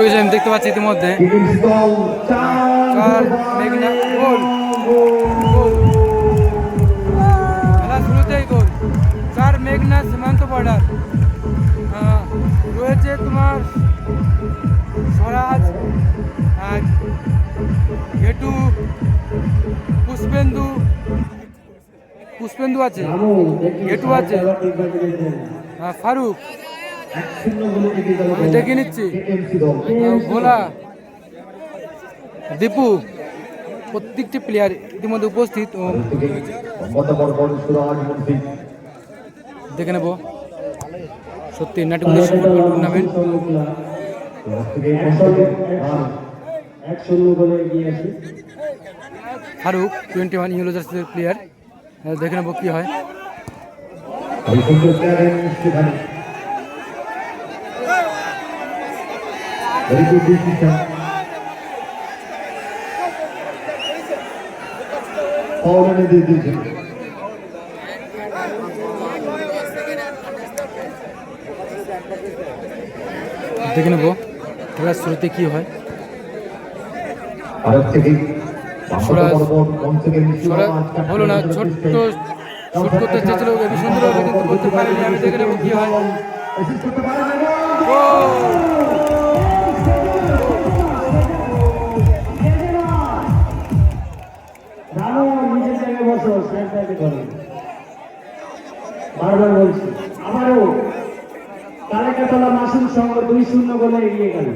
হয়ে আমি দেখতে পাচ্ছি ইতিমধ্যে। খেলা শুরুতেই গোল। চার মেঘনা সীমান্ত বর্ডার। রয়েছে তোমার স্বরাজ ঘেটু পুষ্পেন্দু। পুষ্পেন্দু আছে। ঘেটু আছে। আহ, ফারুক। দেখে নিচ্ছি? ভোলা দীপু, প্রত্যেকটি প্লেয়ার ইতিমধ্যে উপস্থিত দেখে নেব। সত্যি টুর্নামেন্ট ফারুক টোয়েন্টি ওয়ান জার্সির প্লেয়ার দেখে নেব কী হয়। Very good decision. Foul এনে দিয়ে দিয়েছেন। দেখে নেব খেলার শুরুতে কী হয় হলো না ছোট্ট। শুট করতে চেয়েছিল সুন্দরভাবে কিন্তু করতে পারেনি আমি দেখে নেব কী হয় গোলে এগিয়ে গেল।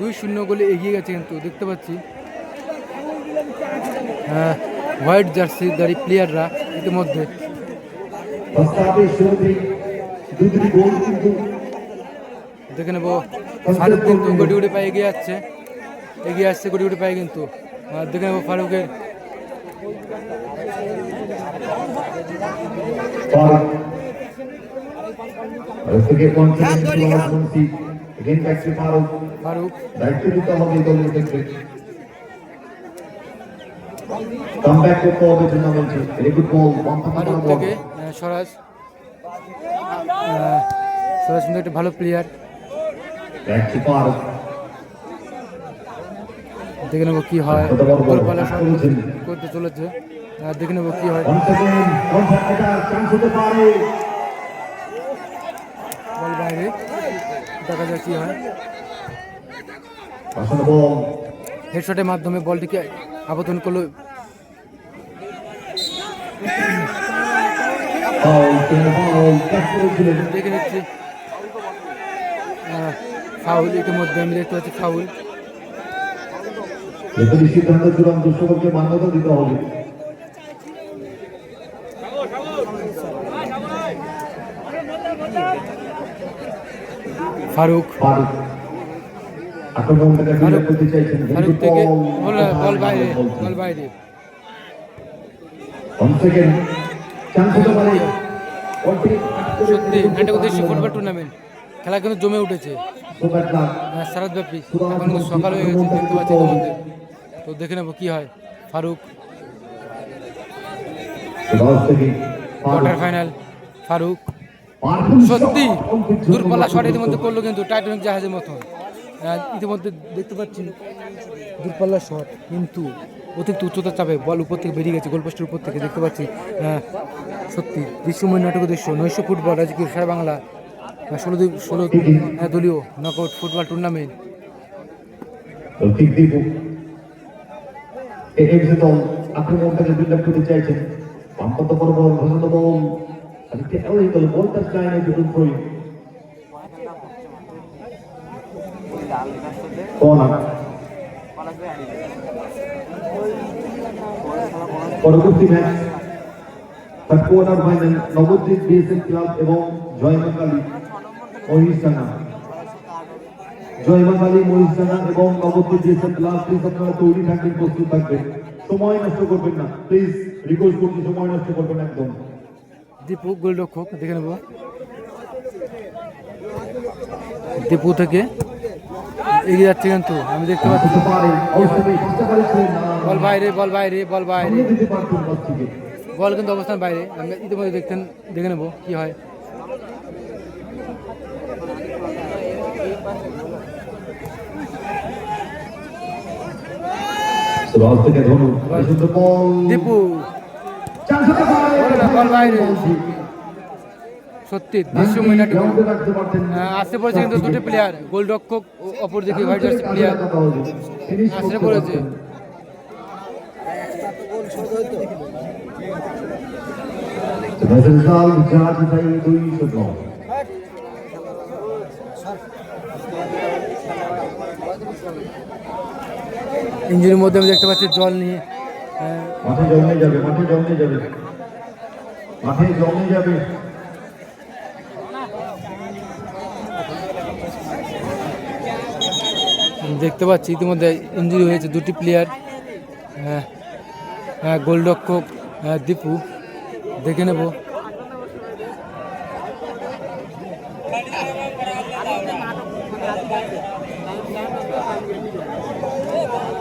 দুই শূন্য গোলে এগিয়ে গেছে কিন্তু দেখতে পাচ্ছি। হ্যাঁ হোয়াইট জার্সি দাঁড়ি প্লেয়াররা ইতিমধ্যে। দেখে নেব ফারুক কিন্তু গুটি গুটি পায়ে এগিয়ে যাচ্ছে এগিয়ে আসছে গুটি গুটি পায়ে কিন্তু। দেখে নেব ফারুকের। থেকে again back to Faruk. Faruk. দায়িত্ব নিতে হবে দলের ক্ষেত্রে। কাম ব্যাক করতে হবে টুর্নামেন্টে ভেরি গুড বল ফারুক থেকে স্বরাজ। স্বরাজ কিন্তু একটা ভালো প্লেয়ার ব্যাক টু ফারুক। দেখে নেব কি হয়। গোলপালা সব করতে চলেছে। দেখে নেব কি হয়। বল বাইরে। দেখা যাক কি হয়। হেডশটের মাধ্যমে বলটিকে আবেদন করল। দেখে নিচ্ছি। ফাউল ইতিমধ্যে আমি দেখতে পাচ্ছি ফাউল সিদ্ধান্ত চূড়ান্ত মান্যতা দিতে হবে। ফারুক। ফারুক। ফারুক থেকে বল বাইরে বল বাইরে। সত্যি নাটক উদ্দেশ্য ফুটবল টুর্নামেন্ট খেলা কিন্তু জমে উঠেছে। সারাতব্যাপী এখন কিন্তু সকাল হয়ে গেছে দেখতে পাচ্ছি ইতিমধ্যে তো দেখে নেব কি হয়। ফারুক। Quarter final Faruk. সত্যি। দূরপাল্লা শট ইতিমধ্যে করল কিন্তু টাইটানিক জাহাজের মতন আহ, ইতিমধ্যে দেখতে পাচ্ছি দূরপাল্লা শট কিন্তু অতিরিক্ত উচ্চতার চাপে বল উপর থেকে বেরিয়ে গেছে গোলপোস্টের উপর থেকে দেখতে পাচ্ছি। আহ, সত্যি বিশ্বময় নাটক দৃশ্য নৈশ ফুটবল আজকে সারা বাংলা আহ, ষোলো ষোলো দলীয় নকআউট ফুটবল টুর্নামেন্ট দল আক্রমণটাকে করতে চাইছেন। বড় ঘোষণা বল আজকে এমন দল বলটা চায় না দুটো থ্রোই কর্নার পরবর্তী ম্যাচ তার quarter final Nabadwip BSL club এবং জয়মাকালী মহিষানা জয়মাকালী মহিষানা এবং নবদ্বীপ বিএসএল ক্লাব প্লিজ আপনারা তৈরি থাকবেন প্রস্তুত থাকবেন সময় নষ্ট করবেন না প্লিজ রিকোয়েস্ট করছি সময় নষ্ট করবেন না একদম দীপু গোলরক্ষক দেখে নেব। দীপু থেকে এগিয়ে যাচ্ছে কিন্তু আমি দেখতে পাচ্ছি। বল বাইরে বল বাইরে বল বাইরে। বল কিন্তু অবস্থান বাইরে। আমি ইতিমধ্যে দেখতেন দেখে নেব কি হয়। দীপু। সত্যি রাখতে পারতেন আসতে পড়েছে কিন্তু দুটি প্লেয়ার গোলরক্ষক ও অপর দিকে হোয়াইট জার্সি প্লেয়ার আসতে পড়েছে। ইঞ্জিনের মধ্যে আমি দেখতে পাচ্ছি জল নিয়ে। মাঠে জমে যাবে মাঠে জমে যাবে। মাঠে জমে যাবে। দেখতে পাচ্ছি ইতিমধ্যে ইঞ্জুরি হয়েছে দুটি প্লেয়ার গোলরক্ষক আহ, দীপু। দেখে নেব।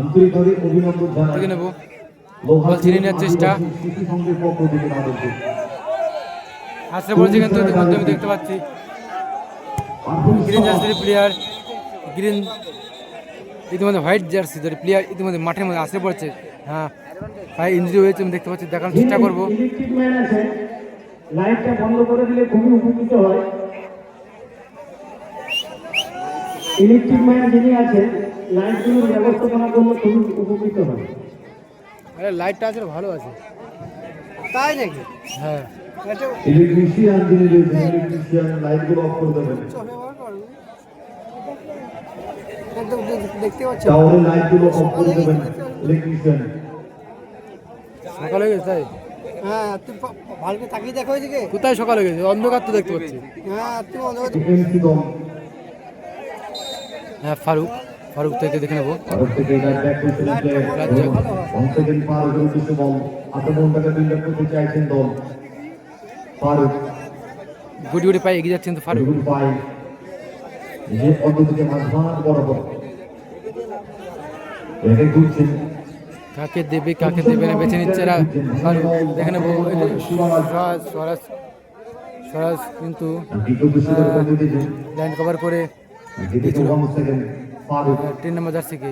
আন্তরিকভাবে অভিনন্দন জানাই। নেব। বল নেওয়ার চেষ্টা। আসতে পড়েছে কিন্তু আমি দেখতে পাচ্ছি। গ্রিন জার্সির প্লেয়ার গ্রিন ইতিমধ্যে হোয়াইট জার্সি ধরে প্লেয়ার ইতিমধ্যে মাঠের মধ্যে আসতে পড়েছে। হ্যাঁ তাই ইঞ্জুরি হয়েছে আমি দেখতে পাচ্ছি দেখানোর চেষ্টা করব। লাইটটা বন্ধ করে দিলে খুবই উপকৃত হয়। ইলেকট্রিক ম্যান যিনি আছেন লাইটগুলোর ব্যবস্থাপনা করলে খুবই উপকৃত হয়। আরে লাইটটা আছে ভালো আছে। তাই নাকি? হ্যাঁ। ইলেকট্রিশিয়ান যিনি রয়েছেন ইলেকট্রিশিয়ান লাইটগুলো অফ করে দেবেন দেখতে পাচ্ছি। তাহলে লাইটগুলো অফ করে দেবেন ইলেকট্রিশিয়ান সকাল হয়ে গেছে তাই? হ্যাঁ তুই পা- ভালো করে তাকিয়ে দেখো ওইদিকে। কোথায় সকাল হয়ে গেছে? অন্ধকার তো দেখতে পাচ্ছি। হ্যাঁ অন্ধকার হ্যাঁ ফারুক। ফারুক থেকে দেখে নেব। গুটি গুটি পায়ে এগিয়ে যাচ্ছেন তো ফারুক। কাকে দেবে কাকে দেবে না বেছে নিচ্ছে এরা। ফারুক দেখে নেব। স্বরাজ স্বরাজ স্বরাজ কিন্তু লাইন কভার করে তিন নম্বর জার্সিকে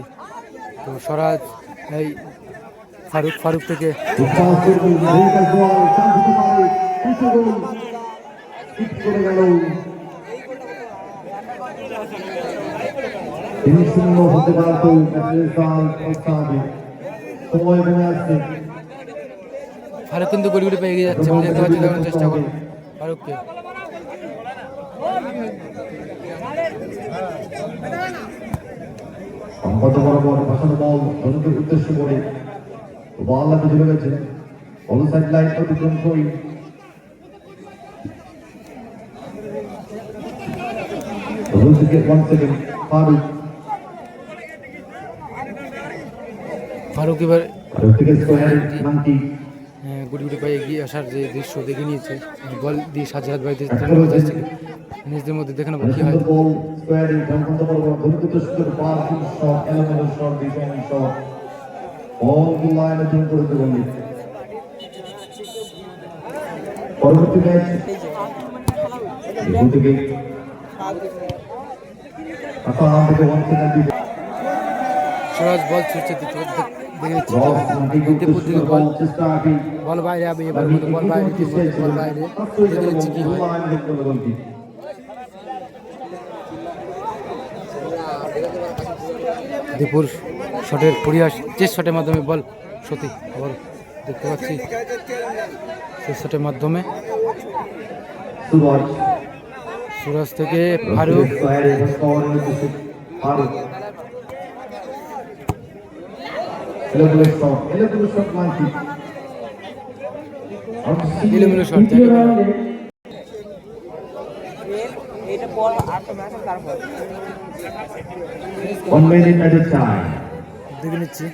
তো স্বরাজ, এই ফারুক ফারুক থেকে। গোল গেল ফারুক কিন্তু গুটি গুটি পায়ে যাচ্ছে পাচ্ছি চেষ্টা করব ফারুককে। সম্পদ বরাবর ভাষণ উদ্দেশ্য করে বল হাতে লাইন অতিক্রম করি ফারুক। এবার আহ, গুটি গুটি পায়ে এগিয়ে আসার যে দৃশ্য দেখে নিয়েছে। বল দিয়ে তিন নম্বর জার্সিকে নিজেদের মধ্যে দেখে নেব কি হয়। বল পরবর্তী ম্যাচ এখান থেকে ছুটছে বল। বাইরে এবার বল বাইরে বল বাইরে। দেখে নিচ্ছি কি হয়। দীপুর শটের পরিহাস চেস শটের মাধ্যমে বল সত্যি বল দেখতে পাচ্ছি চেস শটের মাধ্যমে। সুরাজ থেকে ফারুক। এটা পর ম্যাচ তারপর। One minute at a time. দেখে নিচ্ছি।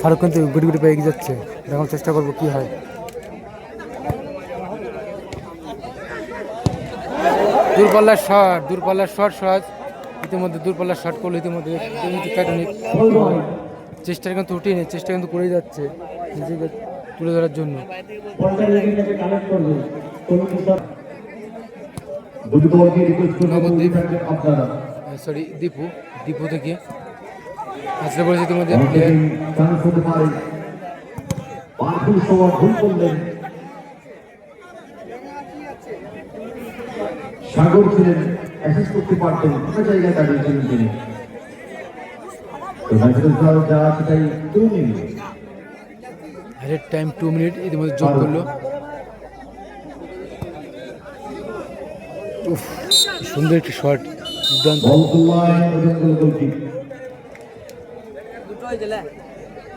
ফারুক কিন্তু গুটি গুটি পেয়ে যাচ্ছে। দেখার চেষ্টা করব কি হয়। দূরপাল্লার শট দূরপাল্লার শট সহজ। ইতিমধ্যে দূরপাল্লার শট করল ইতিমধ্যে চেষ্টা কিন্তু উঠিয়ে নেই চেষ্টা কিন্তু করেই যাচ্ছে। তুলে ধরার জন্য। দুটি সরি দীপু। দীপু থেকে। আসলে বলেছে ভুল করলেন। সাগর ছিলেন করতে পারতেন কোনো জায়গায় দাঁড়িয়েছিলেন তিনি। তো যা সেটাই তুলে নিন হেড টাইম টু মিনিট ইতিমধ্যে যোগ করল সুন্দর একটি শট দুর্দান্ত।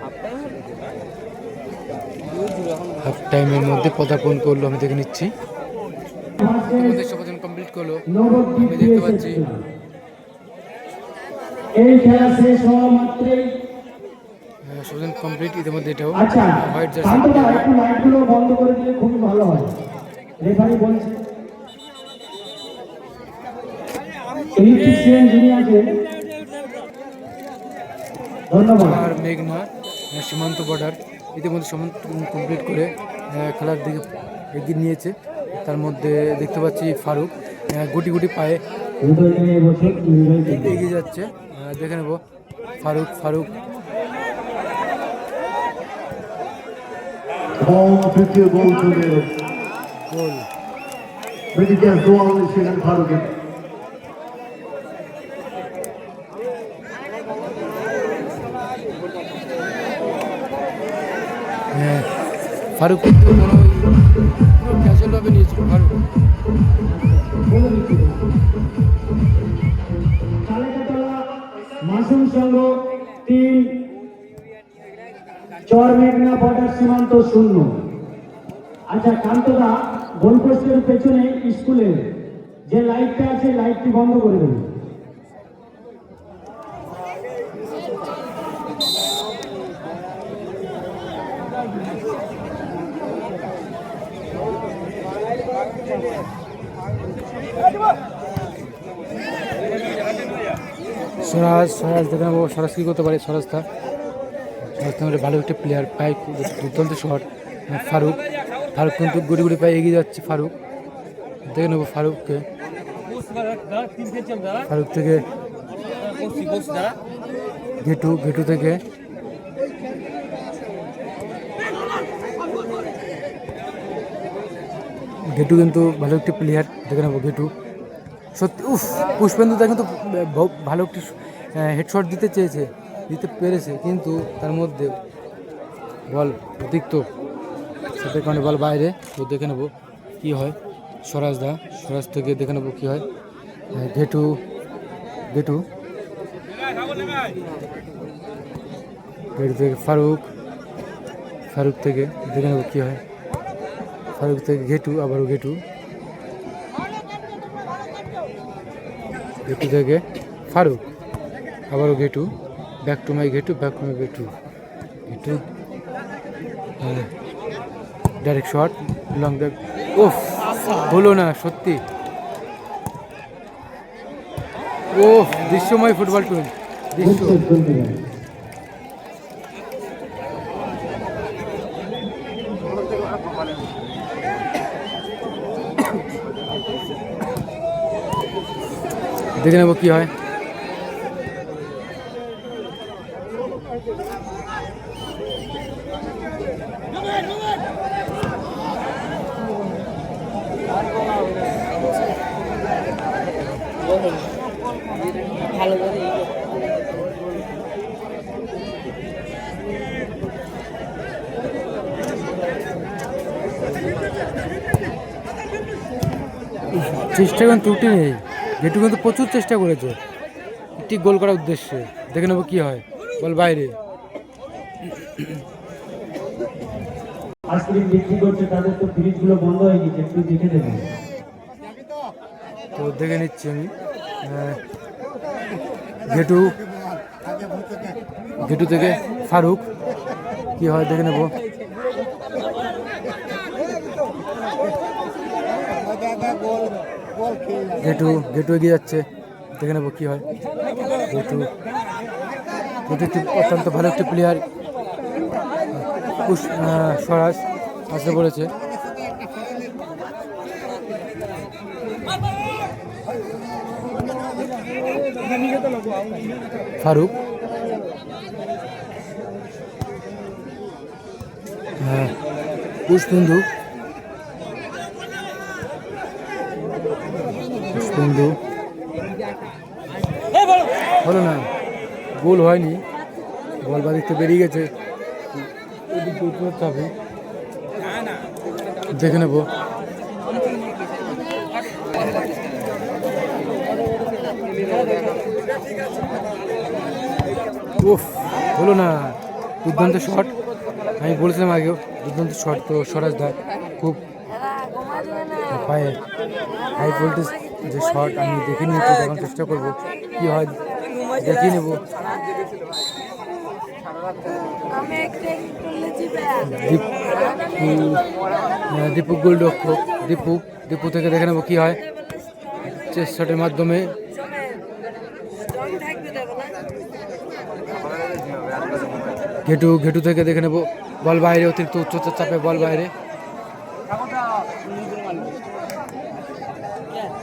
হাফ টাইম হাফ টাইমের মধ্যে পদার্পণ করল, আমি দেখে নিচ্ছি। কমপ্লিট করল, আমি দেখতে পাচ্ছি। এই খেলা শেষ হওয়া মাত্রই সমাধান কমপ্লিট ইতিমধ্যে এটাও হোয়াইট জার্সি লাইটগুলো বন্ধ করে দিলে খুবই ভালো হয়। রেফারি বলছে। ইলেকট্রিশিয়ান যিনি আছেন ধন্যবাদ। আর মেঘনা সীমান্ত বর্ডার ইতিমধ্যে সমান কমপ্লিট করে খেলার দিকে এগিয়ে নিয়েছে। তার মধ্যে দেখতে পাচ্ছি ফারুক গুটি গুটি পায়ে। এগিয়ে যাচ্ছে। দেখে নেব ফারুক ফারুক এবং তৃতীয় গোল চলে এলো। গোল সেখানে ফারুকের হ্যাঁ ফারুক কিন্তু কোনো ক্যাজুয়ালভাবে নিয়েছিল ফারুক। মাসুম সংঘ চর মেঘনা বর্ডার সীমান্ত শূন্য। আচ্ছা কান্তদা গোলপোস্টের পেছনে স্কুলে যে লাইটটা আছে লাইটটি বন্ধ করে দেবে। স্বরাজ স্বরাজ, দেখে নেব স্বরাজ কী করতে পারে স্বরাজটা স্বরাজ ভালো একটা প্লেয়ার পায় দুর্দান্ত শট ফারুক। ফারুক কিন্তু গুড়ি গুড়ি পায়ে এগিয়ে যাচ্ছে, ফারুক। দেখে নেব ফারুককে। ফারুক থেকে ঘেটু ঘেটু থেকে। ঘেটু কিন্তু ভালো একটি প্লেয়ার দেখে নেব ঘেটু। সত্যি, উফ পুষ্পেন্দুদা কিন্তু ভালো একটি হেডশট দিতে চেয়েছে। দিতে পেরেছে, কিন্তু তার মধ্যে বল অতিরিক্ত। সাথে কারণে বল বাইরে। তো দেখে নেব কী হয়। স্বরাজ দা, স্বরাজ থেকে দেখে নেব কী হয়। ঘেটু ঘেটু। ঘেটু থেকে ফারুক ফারুক থেকে দেখে নেব কী হয়। ফারুক থেকে ঘেটু, আবারও ঘেটু। ঘেটু থেকে ফারুক, আবারও Ghetu. Back to my Ghetu back to my Ghetu Ghetu direct shot long back off হলো না, সত্যি। ওফ দৃশ্যময় ফুটবল গেলে। দেখে নেব কি হয় ভালো করে কিন্তু ত্রুটি নেই। যেটু কিন্তু প্রচুর চেষ্টা করেছে। একটি গোল করার উদ্দেশ্যে। দেখে নেব কি হয়। বল বাইরে। তো দেখে নিচ্ছি আমি। ঘেটু ঘেটু থেকে ফারুক। কি হয় দেখে নেব। ঘেটু গেটু এগিয়ে যাচ্ছে। দেখে নেব কি হয়। ঘেটু ঘেটু একটি অত্যন্ত ভালো একটি প্লেয়ার স্বরাজ আসতে বলেছে। ফারুক। হ্যাঁ। পুষ্পেন্দু পুষ্পেন্দু হলো না গোল হয়নি। বল থেকে বেরিয়ে গেছে। হবে দেখে নেব। উফ, হলো না, দুর্দান্ত শট আমি বলেছিলাম আগেও, দুর্দান্ত শট তো স্বরাজ দা, খুব পায়ে হাই ভোল্টেজ যে শট আমি দেখে নিয়েছি দেখার চেষ্টা করব। কি হয়, দেখিয়ে নেব। আমি একটা করলে জিবে দীপ থেকে দেখে নেব কি হয়। চেস শটের মাধ্যমে। ঘেটু ঘেটু থেকে দেখে নেব। বল বাইরে, অতিরিক্ত উচ্চতার চাপে বল বাইরে বল বল ঘেটু অনেকদিন বড় ব্যবধানে জিতে গেছে AMP দল।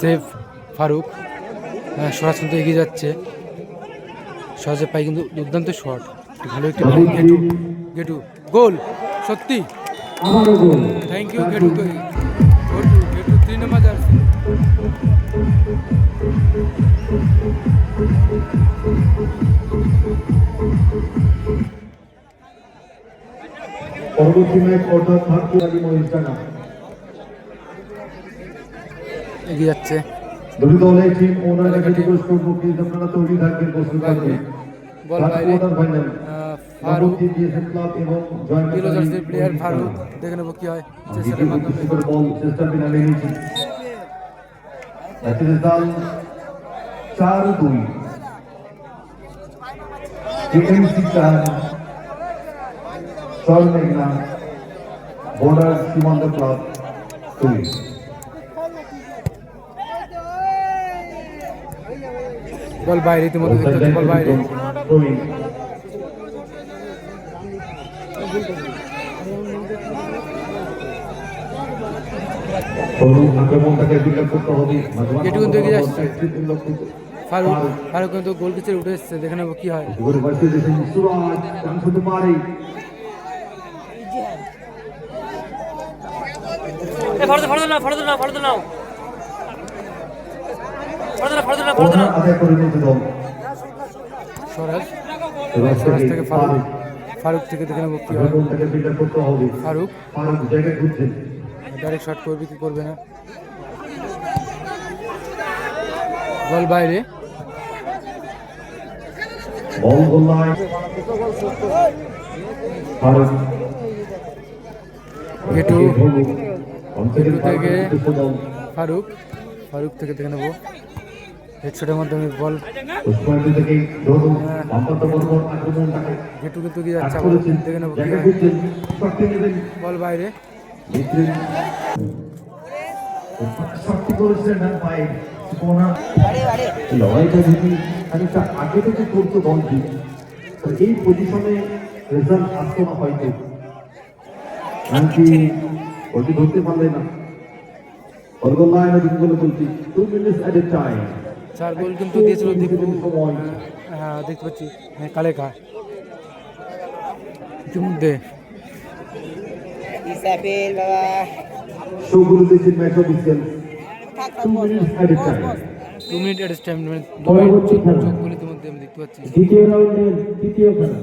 সেভ ফারুক আহ, সরাসরি এগিয়ে যাচ্ছে। সহজে পাই কিন্তু দুর্দান্ত শট। ভালো একটি গেটু। গেটু গোল সত্যি। Thank you Ghetu Ghetu three number jersey. পরবর্তী ম্যাচ অর্থাৎ ভাগ্য আলী মহিস্তানা এগিয়ে যাচ্ছে। দলের টিম আপনারা তৈরি থাকবেন প্রস্তুত থাকবেন। বল বাইরে ফারুক এবং প্লেয়ার ফারুক দেখে নেব কি হয় চেষ্টার মাধ্যমে। বল চেষ্টা ফিনালে নিয়েছে ম্যাচের চার দুই। চার সর মেঘনা বর্ডার সীমান্ত ক্লাব বল বাইরে ইতিমধ্যে দেখতে পাচ্ছি বল বাইরে হবে দেখে যাচ্ছে। ফারুক ফারুক কিন্তু গোল কিচের উঠে এসছে দেখে নেব কি হয়. ফটো ফটো নাও ফটো নাও ফটো নাও থেকে ফারুক ফারুক থেকে দেখে নেব কি হয় থেকে বিকাশ করতে হবে। ফারুক ফারুক জায়গায় ঘুরছে। ডাইরেক্ট শট করবে কি করবে না বল বাইরে বল গোলায়। ফারুক। গেটু ভুলু। অন্তরে গেটু থেকে ফারুক ফারুক থেকে দেখে নেব হেডশটের মাধ্যমে বল। বাম্পার গেটু কিন্তু কি যাচ্ছে আবার দেখে নেব হয়। বল বাইরে। লড়াইটা যদি খানিকটা আগে থেকে করতো দলটি এই পজিশনে রেজাল্ট আসতো না হয়তো। এমনকি ওটি ধরতে পারলে না। অর্গল লাইনে দিন বলে বলছি টু মিনিটস এ টাইম চার গোল কিন্তু দিয়েছিল দীপু। হ্যাঁ দেখতে পাচ্ছি। হ্যাঁ কালেকা। ইতিমধ্যে টু টাইম মিনিট গোল ইতিমধ্যে আমি দেখতে পাচ্ছি। দ্বিতীয় রাউন্ডের খেলা।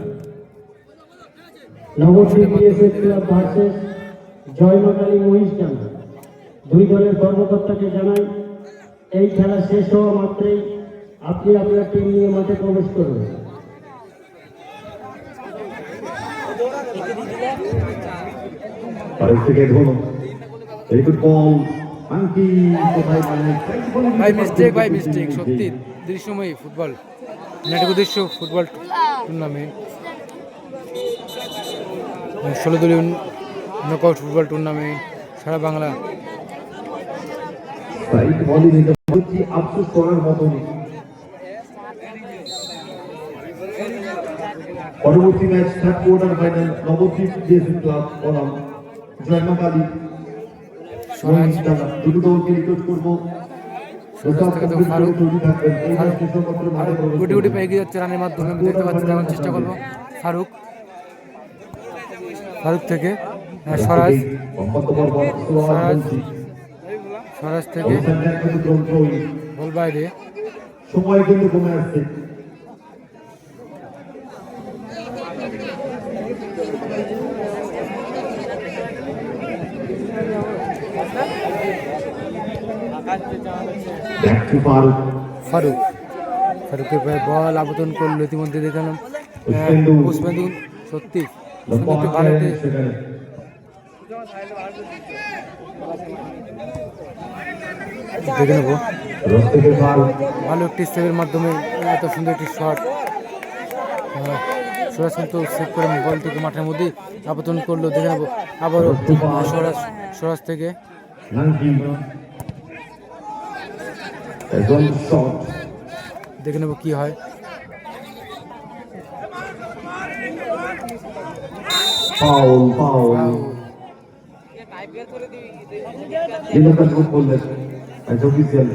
দুই দলের কর্মকর্তাকে জানাই এই খেলা শেষ হওয়া মাত্রই আপনি আপনার টিম নিয়ে মাঠে প্রবেশ করবেন ভাই মিস্টেক ভাই মিস্টেক সত্যি। দৃশ্যময়ী ফুটবল নাটক উদ্দেশ্য ফুটবল টুর্নামেন্ট ষোলো দলীয় নকআউট ফুটবল টুর্নামেন্ট সারা বাংলা। বলই আফসোস করার মতো নেই। পরবর্তী match third quarter final Nabadwip GSA club বনাম। জয়মাকালী দুটো দলকে রিকোয়েস্ট করব। গুটি গুটি করবেন। যাচ্ছে রানের মাধ্যমে আমি দেখতে পাচ্ছি দেখার চেষ্টা করব। ফারুক। ফারুক থেকে স্বরাজ। স্বরাজ থেকে বল বাইরে। সময় কিন্তু কমে আসছে। ফারুক ফারুক। ফারুকের পায়ে বল আবেদন করল ইতিমধ্যে দেখালাম পুষ্পেন্দু। পুষ্পেন্দু সত্যি। লম্বা পুষ্পেন্দু একটু ভালো হাতে একটি- সেখানে দেখে নেব। ভালো একটি সেভের মাধ্যমে এত সুন্দর একটি শট সুরাজ কিন্তু সেভ করে বল থেকে মাঠের মধ্যে আবেদন করল দেখে নেব। আবারও স্বরাজ স্বরাজ থেকে। দেখে নেব কি হয়। Foul foul official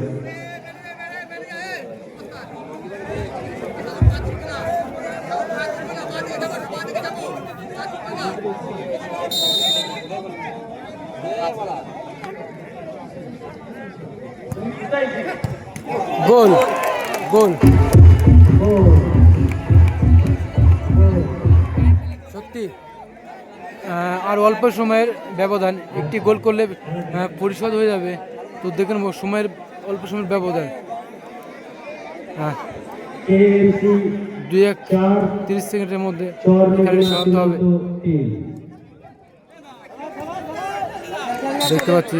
goal goal সত্যি আর অল্প সময়ের ব্যবধান একটি গোল করলে পরিশোধ হয়ে যাবে। তো দেখেন সময়ের অল্প সময়ের ব্যবধান। হ্যাঁ। দুই এক তিরিশ সেকেন্ডের মধ্যে খেলাটি হবে। দেখতে পাচ্ছি।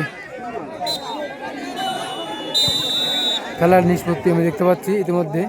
খেলার নিষ্পত্তি আমি দেখতে পাচ্ছি ইতিমধ্যে।